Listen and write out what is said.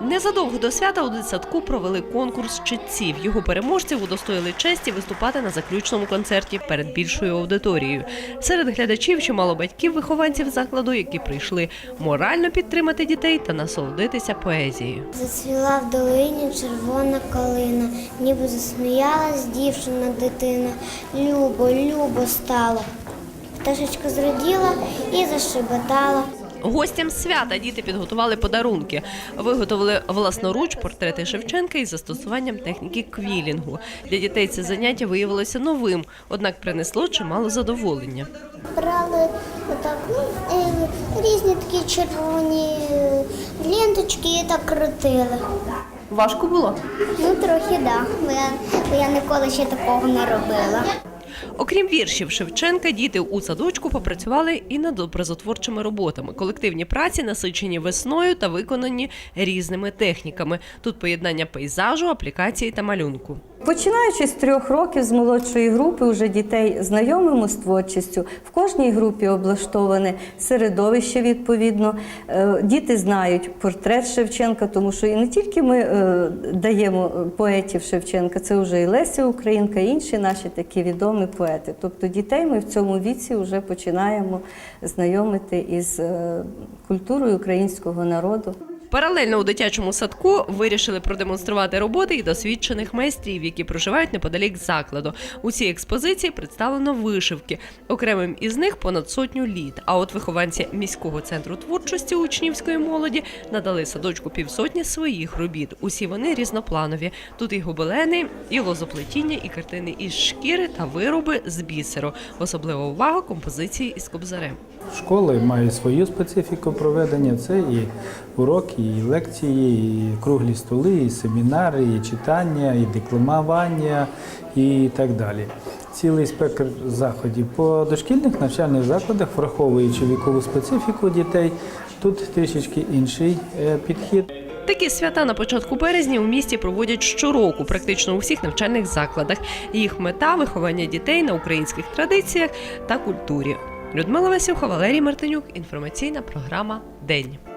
Незадовго до свята у дитсадку провели конкурс читців. Його переможців удостоїли честі виступати на заключному концерті перед більшою аудиторією. Серед глядачів чимало батьків вихованців закладу, які прийшли морально підтримати дітей та насолодитися поезією. Зацвіла в долині червона калина, ніби засміялась дівчина дитина. Любо, любо стало. Пташечка зраділа і зашебетала. Гостям свята діти підготували подарунки, виготовили власноруч портрети Шевченка із застосуванням техніки квілінгу. Для дітей це заняття виявилося новим, однак принесло чимало задоволення. Брали отак, ну, е, різні такі червоні е, ленточки і так крутили. Важко було. Ну, трохи да, бо я, бо я ніколи ще такого не робила. Окрім віршів Шевченка, діти у садочку попрацювали і над образотворчими роботами. Колективні праці насичені весною та виконані різними техніками. Тут поєднання пейзажу, аплікації та малюнку. Починаючи з трьох років з молодшої групи, вже дітей знайомимо з творчістю. В кожній групі облаштоване середовище відповідно. Е, Діти знають портрет Шевченка, тому що і не тільки ми е, даємо поетів Шевченка, це вже і Леся Українка, і інші наші такі відомі поети. Тобто дітей ми в цьому віці вже починаємо знайомити із е, культурою українського народу. Паралельно у дитячому садку вирішили продемонструвати роботи і досвідчених майстрів, які проживають неподалік закладу. У цій експозиції представлено вишивки. Окремим із них понад сотню літ. А от вихованці міського центру творчості учнівської молоді надали садочку півсотні своїх робіт. Усі вони різнопланові. Тут і гобелени, і лозоплетіння, і картини із шкіри та вироби з бісеру. Особлива увага композиції із кобзарем. Школи мають свою специфіку проведення. Це і уроки, і лекції, і круглі столи, і семінари, і читання, і декламування, і так далі. Цілий спектр заходів. По дошкільних навчальних закладах, враховуючи вікову специфіку дітей, тут трішечки інший е, підхід. Такі свята на початку березня у місті проводять щороку, практично у всіх навчальних закладах. Їх мета виховання дітей на українських традиціях та культурі. Людмила Васюха, Валерій Мартинюк. Інформаційна програма День.